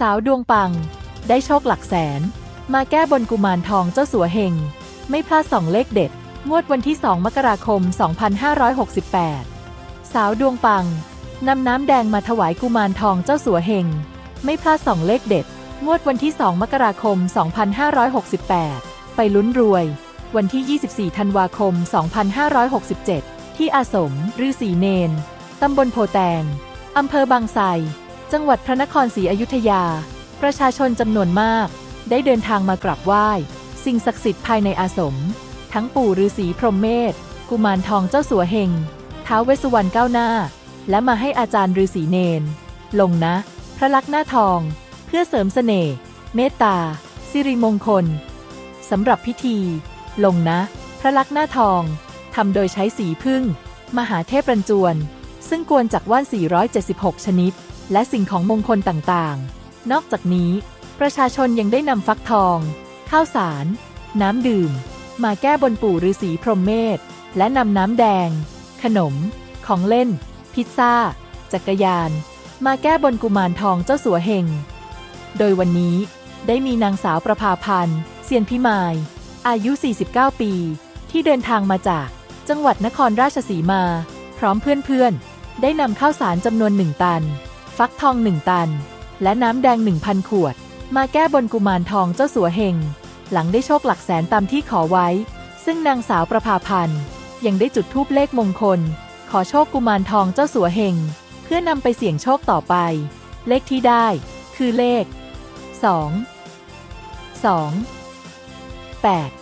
สาวดวงปัง ได้โชคหลักแสน มาแก้บนกุมารทองเจ้าสัวเฮง ไม่พลาดสองเลขเด็ด งวดวันที่ 2 มกราคม 2568 สาวดวงปังนำน้ำแดงมาถวายกุมารทองเจ้าสัวเฮง ไม่พลาดสองเลขเด็ด งวดวันที่ 2 มกราคม 2568 ไปลุ้นรวย วันที่ 24 ธันวาคม 2567 ที่อาสมฤาษีเนน ตำบลโพแตง อำเภอบางไทร จังหวัดพระนครศรีอยุธยา ประชาชนจำนวนมาก ได้เดินทางมากราบไหว้ สิ่งศักดิ์สิทธิ์ภายในอาสม ทั้งปู่ฤาษีพรหมเมธกุมารทองเจ้าสัวเฮงท้าวเวสุวรรณก้าวหน้า และมาให้อาจารย์ฤาษีเนน ลงนะ พระลักษณ์หน้าทอง เพื่อเสริมเสน่ห์เมตตา สิริมงคลสำหรับพิธี ลงนะ พระลักษณ์หน้าทองทำโดยใช้สีพึ่ง มหาเทพรันจวน ซึ่งกวนจากว่าน 476 ชนิด และสิ่งของมงคลต่างๆ นอกจากนี้ ประชาชนยังได้นำฟักทอง ข้าวสาร น้ำดื่ม มาแก้บนปู่ฤาษีพรหมเมธและนำน้ำแดง ขนม ของเล่น พิซซ่า จักรยาน มาแก้บนกุมารทองเจ้าสัวเฮง โดยวันนี้ได้มีนางสาวประภาพันธ์เซียนพิมาย อายุ 49 ปี ที่เดินทางมาจากจังหวัดนครราชสีมา พร้อมเพื่อนๆ ได้นำข้าวสารจำนวน1ตัน ฟักทอง1ตัน และน้ำแดง 1,000 ขวด มาแก้บนกุมารทองเจ้าสัวเฮง หลังได้โชคหลักแสนตามที่ขอไว้ ซึ่งนางสาวประภาพันธ์ ยังได้จุดธูปเลขมงคล ขอโชคกุมารทองเจ้าสัวเฮง เพื่อนำไปเสี่ยงโชคต่อไป เลขที่ได้คือเลข 2 2 8